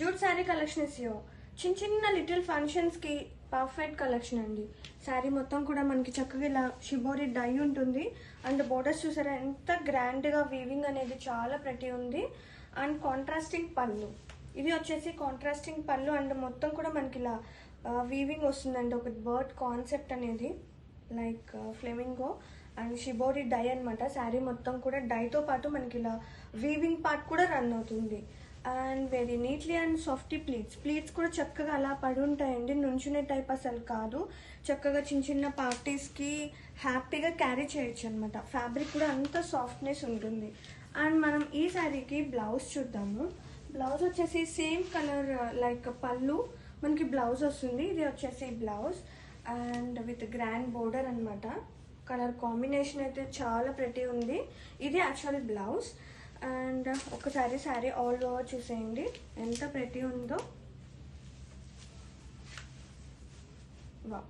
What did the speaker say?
Jute sari collection ఇస్యో చిన్న చిన్న little ఫంక్షన్స్కి పర్ఫెక్ట్ కలెక్షన్ అండి. శారీ మొత్తం కూడా మనకి చక్కగా ఇలా షిబోరి డై ఉంటుంది. అండ్ బోర్డర్స్ చూసారా ఎంత గ్రాండ్గా వీవింగ్ అనేది చాలా ప్రతి ఉంది. అండ్ కాంట్రాస్టింగ్ పళ్ళు. ఇది వచ్చేసి కాంట్రాస్టింగ్ పళ్ళు అండ్ మొత్తం కూడా మనకి ఇలా వీవింగ్ వస్తుందండి. ఒక బర్డ్ కాన్సెప్ట్ అనేది like flamingo and shibori dye అనమాట శారీ మొత్తం కూడా డైతో పాటు మనకి ఇలా వీవింగ్ పార్ట్ కూడా రన్ అవుతుంది. And very neatly and softy pleats pleats కూడా చక్కగా అలా పడి ఉంటాయండి. నుంచునే టైప్ అసలు కాదు. చక్కగా చిన్న చిన్న పార్టీస్కి హ్యాపీగా క్యారీ చేయొచ్చు అనమాట ఫ్యాబ్రిక్ కూడా అంత సాఫ్ట్నెస్ ఉంటుంది. అండ్ మనం ఈ శారీకి బ్లౌజ్ చూద్దాము. బ్లౌజ్ వచ్చేసి సేమ్ కలర్ లైక్ పళ్ళు. మనకి బ్లౌజ్ వస్తుంది. ఇది వచ్చేసి blouse and with grand border అన్నమాట. కలర్ కాంబినేషన్ అయితే చాలా ప్రతి ఉంది. ఇది యాక్చువల్ బ్లౌజ్ అండ్ ఒకసారి శారీ ఆల్ ఓవర్ చూసేయండి. ఎంత ప్రతి ఉందో. వా